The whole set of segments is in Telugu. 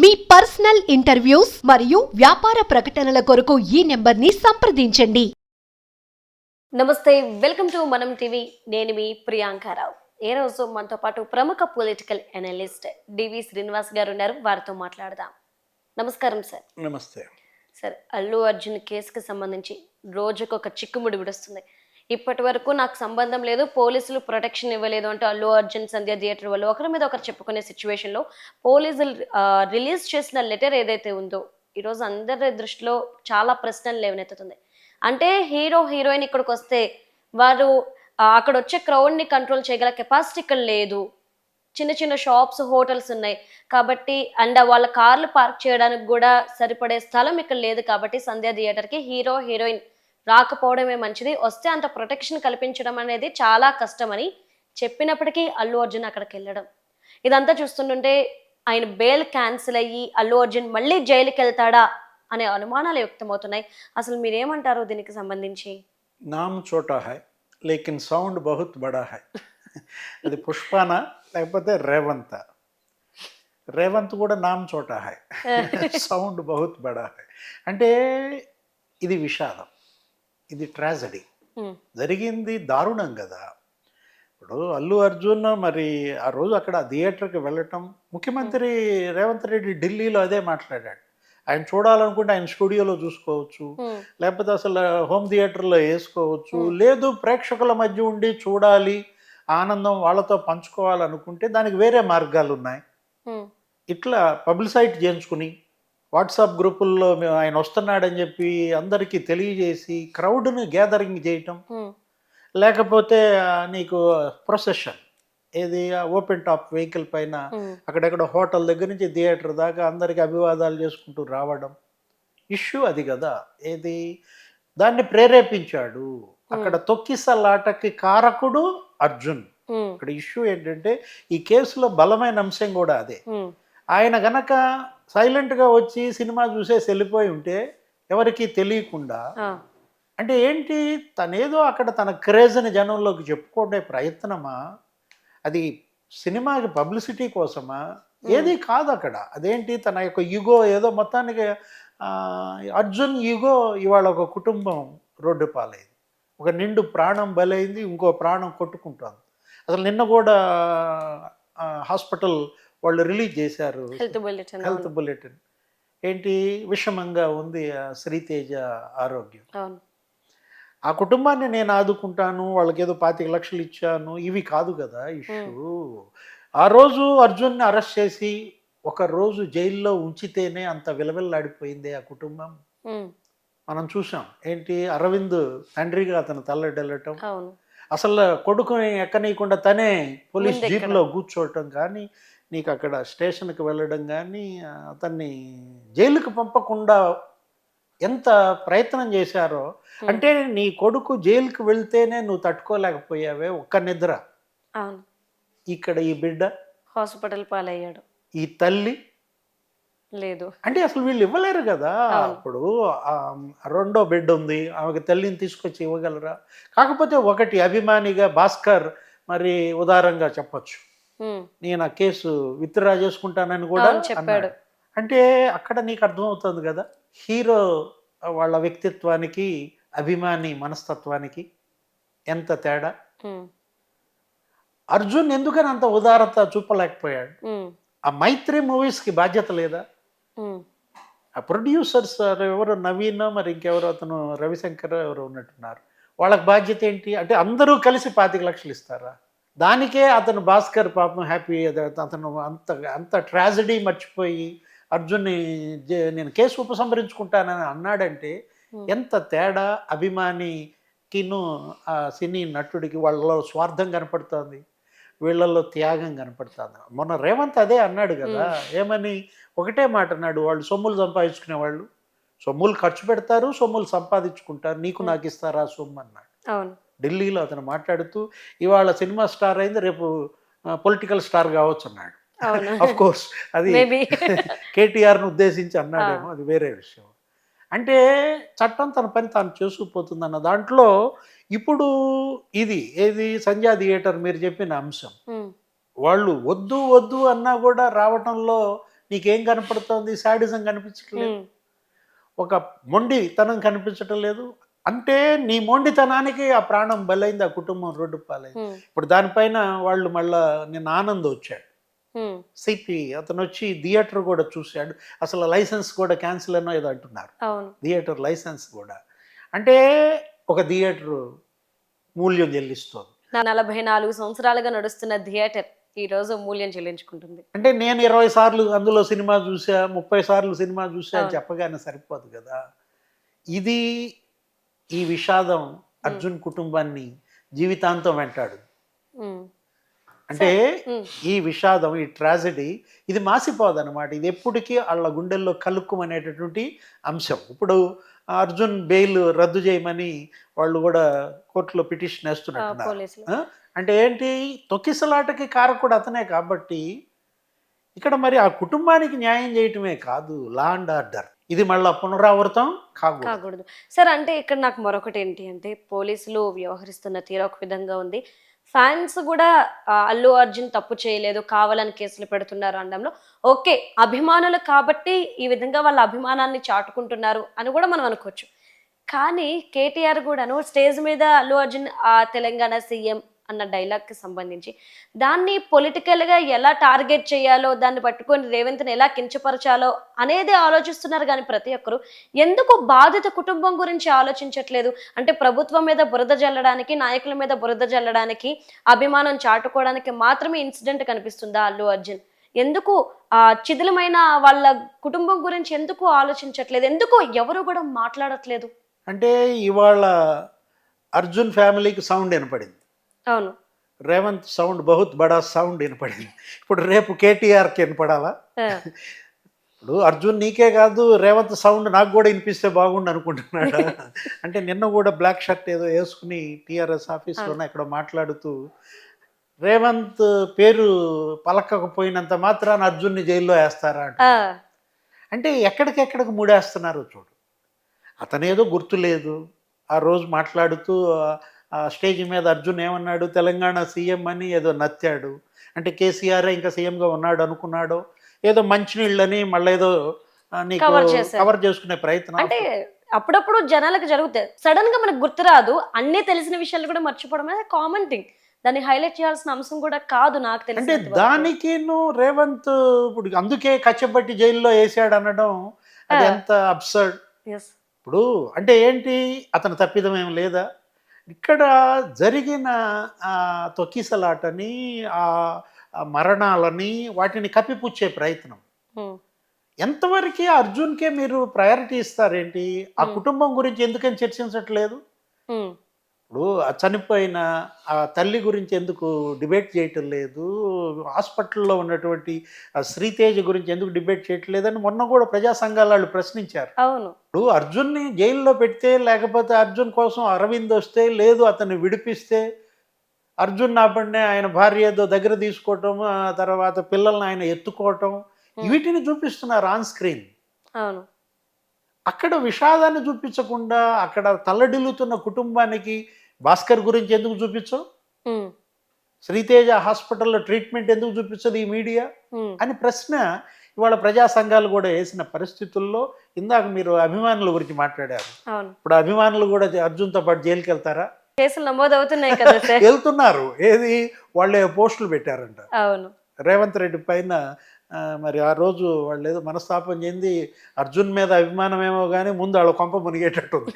మీ పర్సనల్ ఇంటర్వ్యూస్ మరియు వ్యాపార ప్రకటనల కొరకు ఈ నెంబర్ని సంప్రదించండి. నమస్తే వెల్కమ్ టు మనం టీవీ. నేను మీ ప్రియాంకారావు ఏ రోజు మనతో పాటు ప్రముఖ పొలిటికల్ అనలిస్ట్ డివి శ్రీనివాస్ గారు ఉన్నారు. వారితో మాట్లాడదాం. నమస్కారం సార్. నమస్తే. సార్ అల్లు అర్జున్ కేసుకి సంబంధించి రోజుకు ఒక చిక్కుముడి విడుస్తుంది. ఇప్పటి వరకు నాకు సంబంధం లేదు పోలీసులు ప్రొటెక్షన్ ఇవ్వలేదు అంటే అల్లు అర్జున్ సంధ్య థియేటర్ వాళ్ళు ఒకరి మీద ఒకరు చెప్పుకునే సిచ్యువేషన్లో పోలీసులు రిలీజ్ చేసిన లెటర్ ఏదైతే ఉందో ఈరోజు అందరి దృష్టిలో చాలా ప్రశ్నలు లేవనెత్తుతుంది. అంటే హీరో హీరోయిన్ ఇక్కడికి వస్తే వారు అక్కడ వచ్చే క్రౌడ్ని కంట్రోల్ చేయగల కెపాసిటీ ఇక్కడ లేదు. చిన్న చిన్న షాప్స్ హోటల్స్ ఉన్నాయి. కాబట్టి అండ్ వాళ్ళ కార్లు పార్క్ చేయడానికి కూడా సరిపడే స్థలం ఇక్కడ లేదు కాబట్టి సంధ్య థియేటర్కి హీరో హీరోయిన్ రాకపోవడమే మంచిది. వస్తే అంత ప్రొటెక్షన్ కల్పించడం అనేది చాలా కష్టమని చెప్పినప్పటికీ అల్లు అర్జున్ అక్కడికి వెళ్ళడం. ఇదంతా చూస్తుంటుంటే ఆయన బెయిల్ క్యాన్సిల్ అయ్యి అల్లు అర్జున్ మళ్ళీ జైలుకి వెళ్తాడా అనే అనుమానాలు వ్యక్తమవుతున్నాయి. అసలు మీరేమంటారు దీనికి సంబంధించి? నామ్ చోటా హై లేకిన్ సౌండ్ బహుత్ బడా హై. అది పుష్పాన లేకపోతే రేవంత్? రేవంత్ కూడా నామ్ చోటా హై. సౌండ్ బహుత్ బడా హై. అంటే ఇది విషాదం. ఇది ట్రాజడీ. జరిగింది దారుణం కదా. ఇప్పుడు అల్లు అర్జున్ మరి ఆ రోజు అక్కడ థియేటర్కి వెళ్ళటం ముఖ్యమంత్రి రేవంత్ రెడ్డి ఢిల్లీలో అదే మాట్లాడాడు. ఆయన చూడాలనుకుంటే ఆయన స్టూడియోలో చూసుకోవచ్చు లేకపోతే అసలు హోమ్ థియేటర్లో వేసుకోవచ్చు. లేదు ప్రేక్షకుల మధ్య ఉండి చూడాలి ఆనందం వాళ్ళతో పంచుకోవాలనుకుంటే దానికి వేరే మార్గాలు ఉన్నాయి ఇట్లా పబ్లిసైట్ చేయించుకుని వాట్సాప్ గ్రూపుల్లో మేము ఆయన వస్తున్నాడని చెప్పి అందరికీ తెలియజేసి క్రౌడ్ని గ్యాదరింగ్ చేయటం. లేకపోతే నీకు ప్రొసెషన్ ఏది ఓపెన్ టాప్ వెహికల్ పైన అక్కడెక్కడ హోటల్ దగ్గర నుంచి థియేటర్ దాకా అందరికి అభివాదాలు చేసుకుంటూ రావడం. ఇష్యూ అది కదా. ఏది దాన్ని ప్రేరేపించాడు. అక్కడ తొక్కిసలాటకి కారకుడు అర్జున్. ఇక్కడ ఇష్యూ ఏంటంటే ఈ కేసులో బలమైన అంశం కూడా అదే. ఆయన గనక సైలెంట్గా వచ్చి సినిమా చూసేసి వెళ్ళిపోయి ఉంటే ఎవరికీ తెలియకుండా అంటే ఏంటి? తనేదో అక్కడ తన క్రేజ్ని జనంలోకి చెప్పుకునే ప్రయత్నమా? అది సినిమాకి పబ్లిసిటీ కోసమా? ఏది కాదు అక్కడ. అదేంటి? తన యొక్క యుగో ఏదో మొత్తానికి అర్జున్ యుగో ఇవాళ ఒక కుటుంబం రోడ్డు పాలైంది. ఒక నిండు ప్రాణం బలైంది ఇంకో ప్రాణం కొట్టుకుంటోంది. అసలు నిన్న కూడా హాస్పిటల్ వాళ్ళు రిలీజ్ చేశారు. హెల్త్ బులెటిన్ ఏంటి? విషమంగా ఉంది శ్రీతేజ ఆరోగ్యం. ఆ కుటుంబాన్ని నేను ఆదుకుంటాను వాళ్ళకి ఏదో పాతిక లక్షలు ఇచ్చాను ఇవి కాదు కదా ఇష్యూ. ఆ రోజు అర్జున్ని అరెస్ట్ చేసి ఒక రోజు జైల్లో ఉంచితేనే అంత విలవిల్లాడిపోయింది ఆ కుటుంబం. మనం చూసాం. ఏంటి? అరవింద్ తండ్రిగా అతను తల్లడెళ్ళటం అసలు కొడుకుని ఎక్కనీయకుండా తనే పోలీస్. జీప్లో కూర్చోవటం కానీ నీకు అక్కడ స్టేషన్కి వెళ్ళడం కానీ అతన్ని జైలుకి పంపకుండా ఎంత ప్రయత్నం చేశారో అంటే నీ కొడుకు జైలుకి వెళ్తేనే నువ్వు తట్టుకోలేకపోయావే ఒక్క నిద్ర. ఇక్కడ ఈ బిడ్డ? హాస్పిటల్ పాలయ్యాడు. ఈ తల్లి? లేదు. అంటే అసలు వీళ్ళు ఇవ్వలేరు కదా? ఆ రెండో బిడ్డ ఉంది ఆమెకి తల్లిని తీసుకొచ్చి ఇవ్వగలరా? కాకపోతే ఒకటి అభిమానిగా భాస్కర్ మరి ఉదారంగా చెప్పొచ్చు. నేను ఆ కేసు విత్డ్రా చేసుకుంటానని కూడా చెప్పాడు. అన్నాడు. అంటే అక్కడ నీకు అర్థమవుతుంది కదా హీరో వాళ్ళ వ్యక్తిత్వానికి అభిమాని మనస్తత్వానికి ఎంత తేడా? అర్జున్ ఎందుకని అంత ఉదారత చూపలేకపోయాడు? ఆ మైత్రి మూవీస్కి బాధ్యత లేదా? ఆ ప్రొడ్యూసర్స్ ఎవరు? నవీన్ మరి ఇంకెవరు? అతను రవిశంకర్ ఎవరు ఉన్నట్టున్నారు. వాళ్ళకి బాధ్యత ఏంటి? అంటే అందరూ కలిసి పాతిక లక్షలు ఇస్తారా? దానికే అతను భాస్కర్ పాపం హ్యాపీ అతను అంత అంత ట్రాజడీ మర్చిపోయి అర్జున్ని నేను కేసు ఉపసంహరించుకుంటానని అన్నాడంటే ఎంత తేడా అభిమానికిను ఆ సినీ నటుడికి వాళ్ళలో స్వార్థం కనపడుతోంది వీళ్ళల్లో త్యాగం కనపడుతుంది. మొన్న రేవంత్ అదే అన్నాడు కదా ఏమని? ఒకటే మాట అన్నాడు వాళ్ళు సొమ్ములు సంపాదించుకునే వాళ్ళు సొమ్ములు ఖర్చు పెడతారు సొమ్ములు సంపాదించుకుంటారు నీకు నాకు ఇస్తారా సొమ్ము అన్నాడు. అవును. ఢిల్లీలో అతను మాట్లాడుతూ ఇవాళ సినిమా స్టార్ అయింది రేపు పొలిటికల్ స్టార్ కావచ్చు అన్నాడు. అఫ్ కోర్స్ అది కేటీఆర్ను ఉద్దేశించి అన్నాడేమో అది వేరే విషయం. అంటే చట్టం తన పని తాను చేసుకుపోతుందన్న దాంట్లో ఇప్పుడు ఇది ఏది సంధ్యా థియేటర్ మీరు చెప్పిన అంశం. వాళ్ళు వద్దు వద్దు అన్నా కూడా రావటంలో నీకేం కనపడుతోంది? శాడిజం కనిపించట్లేదు. ఒక మొండితనం కనిపించటం లేదు. అంటే నీ మొండితనానికి ఆ ప్రాణం బలైంది ఆ కుటుంబం రోడ్డు పాలైంది. ఇప్పుడు దానిపైన వాళ్ళు మళ్ళా నిన్న ఆనంద్ వచ్చాడు. సిపి అతను వచ్చి థియేటర్ కూడా చూశాడు. అసలు లైసెన్స్ కూడా క్యాన్సిల్ అనో ఏదో అంటున్నారు. థియేటర్ లైసెన్స్ కూడా. అంటే ఒక థియేటర్ మూల్యం చెల్లిస్తుంది. నా నలభై నాలుగు సంవత్సరాలుగా నడుస్తున్న థియేటర్ ఈ రోజు మూల్యం చెల్లించుకుంటుంది. అంటే నేను ఇరవై సార్లు అందులో సినిమా చూసా ముప్పై సార్లు సినిమా చూసా అని. చెప్పగానే సరిపోదు కదా. ఇది ఈ విషాదం అర్జున్ కుటుంబాన్ని జీవితాంతం వెంటాడు. అంటే ఈ విషాదం ఈ ట్రాజడీ ఇది మాసిపోదు అనమాట ఇది ఎప్పటికీ వాళ్ళ గుండెల్లో కలుక్కుమనేటటువంటి అంశం. ఇప్పుడు అర్జున్ బెయిల్ రద్దు చేయమని వాళ్ళు కూడా కోర్టులో పిటిషన్ వేస్తున్నట్టున్నారు? అంటే ఏంటి? తొక్కిసలాటకి కారకుడు అతనే కాబట్టి ఇక్కడ మరి ఆ కుటుంబానికి న్యాయం చేయటమే కాదు. లా అండ్ ఆర్డర్ ఇది మళ్ళీ పునరావృతం కాకూడదు. సార్ అంటే ఇక్కడ నాకు మరొకటి ఏంటి అంటే పోలీసులు వ్యవహరిస్తున్న తీరు ఒక విధంగా ఉంది. ఫ్యాన్స్ కూడా అల్లు అర్జున్ తప్పు చేయలేదు కావాలని కేసులు పెడుతున్నారు అనడంలో. ఓకే అభిమానులు కాబట్టి ఈ విధంగా వాళ్ళ అభిమానాన్ని చాటుకుంటున్నారు అని కూడా మనం అనుకోవచ్చు. కానీ కేటీఆర్ కూడాను స్టేజ్ మీద అల్లు అర్జున్ తెలంగాణ సీఎం అన్న డైలాగ్కి సంబంధించి. దాన్ని పొలిటికల్గా ఎలా టార్గెట్ చేయాలో దాన్ని పట్టుకొని రేవంత్ని ఎలా కించపరచాలో అనేది ఆలోచిస్తున్నారు కానీ ప్రతి ఒక్కరు. ఎందుకు బాధిత కుటుంబం గురించి ఆలోచించట్లేదు? అంటే ప్రభుత్వం మీద బురద జల్లడానికి నాయకుల మీద బురద జల్లడానికి అభిమానం చాటుకోవడానికి మాత్రమే ఇన్సిడెంట్ కనిపిస్తుందా అల్లు అర్జున్? ఎందుకు ఆ చిదిలమైన వాళ్ళ కుటుంబం గురించి ఎందుకు ఆలోచించట్లేదు? ఎందుకు ఎవరు కూడా మాట్లాడట్లేదు? అంటే ఇవాళ అర్జున్ ఫ్యామిలీకి సౌండ్ వినపడింది. అవును. రేవంత్ సౌండ్ బహుత్ బడా సౌండ్ వినపడింది. ఇప్పుడు రేపు కేటీఆర్కి వినపడాలా? ఇప్పుడు అర్జున్ నీకే కాదు రేవంత్ సౌండ్ నాకు కూడా వినిపిస్తే బాగుండు అనుకుంటున్నాడు? అంటే నిన్న కూడా బ్లాక్ షర్ట్ ఏదో వేసుకుని టీఆర్ఎస్ ఆఫీస్లోనే ఎక్కడో మాట్లాడుతూ రేవంత్ పేరు పలకకపోయినంత మాత్రాన అర్జున్ని జైల్లో వేస్తారా అంట. అంటే ఎక్కడికెక్కడికి మూడేస్తున్నారు చూడు. అతనేదో గుర్తులేదు. ఆ రోజు మాట్లాడుతూ స్టేజ్ మీద అర్జున్ ఏమన్నాడు? తెలంగాణ సీఎం అని ఏదో నత్తాడు అంటే కేసీఆర్ ఇంకా సీఎంగా ఉన్నాడు అనుకున్నాడో? ఏదో మంచినీళ్ళని మళ్ళీ ఏదో నీకు. కవర్ చేసుకునే ప్రయత్నం అంటే అప్పుడప్పుడు జనాలకు జరుగుతాయి సడన్గా మనకు గుర్తురాదు అన్నీ తెలిసిన విషయాలు కూడా మర్చిపోవడం అనేది కామన్ థింగ్ దాన్ని హైలైట్ చేయాల్సిన అంశం కూడా కాదు నాకు అంటే తెలిసి దానికి రేవంత్ ఇప్పుడు అందుకే కచ్చబట్టి జైల్లో వేసాడు అనడం అది. ఎంత అబ్సర్డ్ ఇప్పుడు అంటే ఏంటి? అతను తప్పిదం ఏం లేదా? ఇక్కడ జరిగిన ఆ తొక్కిసలాటని ఆ మరణాలని వాటిని కప్పిపుచ్చే ప్రయత్నం. ఎంతవరకు అర్జున్కే మీరు ప్రయారిటీ ఇస్తారేంటి? ఆ. కుటుంబం గురించి ఎందుకని చర్చించట్లేదు? ఇప్పుడు ఆ చనిపోయిన ఆ తల్లి గురించి ఎందుకు డిబేట్ చేయటం లేదు? హాస్పిటల్లో ఉన్నటువంటి ఆ శ్రీతేజ గురించి ఎందుకు డిబేట్ చేయట్లేదని మొన్న కూడా ప్రజా సంఘాల వాళ్ళు ప్రశ్నించారు. అవును. ఇప్పుడు అర్జున్ని జైల్లో పెడితే లేకపోతే అర్జున్ కోసం అరవింద్ వస్తే లేదు అతన్ని విడిపిస్తే అర్జున్ నాపడినే ఆయన భార్య ఏదో దగ్గర తీసుకోవటం ఆ తర్వాత పిల్లల్ని ఆయన ఎత్తుకోవటం. వీటిని చూపిస్తున్నారు ఆన్ స్క్రీన్. అవును. అక్కడ విషాదాన్ని చూపించకుండా అక్కడ తల్లడిల్లుతున్న కుటుంబానికి భాస్కర్ గురించి ఎందుకు చూపించవు శ్రీతేజ హాస్పిటల్లో ట్రీట్మెంట్ ఎందుకు చూపించదు ఈ మీడియా? అని ప్రశ్న ఇవాళ ప్రజా సంఘాలు కూడా వేసిన పరిస్థితుల్లో ఇందాక మీరు అభిమానుల గురించి మాట్లాడారు. ఇప్పుడు అభిమానులు కూడా అర్జున్తో పాటు జైలుకి వెళ్తారా? కేసులు నమోదు అవుతున్నాయి కదా వెళ్తున్నారు. ఏది? వాళ్ళే పోస్టులు పెట్టారంట. రేవంత్ రెడ్డి పైన మరి ఆ రోజు వాళ్ళు ఏదో మనస్తాపం చెంది అర్జున్ మీద అభిమానం ఏమో కానీ ముందు వాళ్ళ కొంప మునిగేటట్టు ఉంది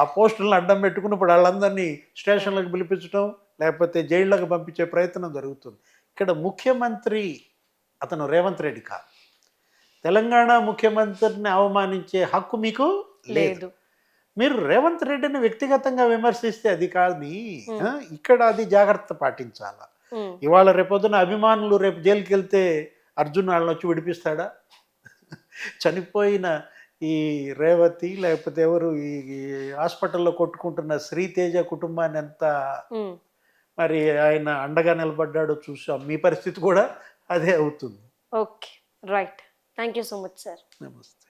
ఆ పోస్టులను అడ్డం పెట్టుకుని ఇప్పుడు వాళ్ళందరినీ స్టేషన్లకు పిలిపించడం లేకపోతే జైళ్ళకు పంపించే ప్రయత్నం జరుగుతుంది. ఇక్కడ ముఖ్యమంత్రి అతను రేవంత్ రెడ్డి కాదు. తెలంగాణ ముఖ్యమంత్రిని అవమానించే హక్కు మీకు లేదు. మీరు రేవంత్ రెడ్డిని వ్యక్తిగతంగా విమర్శిస్తే అది కాదు ఇక్కడ అది జాగ్రత్త పాటించాలా? ఇవాళ రేపొద్దున అభిమానులు రేపు జైలుకి వెళ్తే అర్జున్ వాళ్ళని వచ్చి విడిపిస్తాడా? చనిపోయిన ఈ రేవతి లేకపోతే ఎవరు ఈ హాస్పిటల్లో కొట్టుకుంటున్న శ్రీతేజ కుటుంబాన్ని ఎంత. మరి ఆయన అండగా నిలబడ్డాడో చూసాం మీ పరిస్థితి కూడా అదే అవుతుంది. Okay. Right. Thank you so much sir. నమస్తే.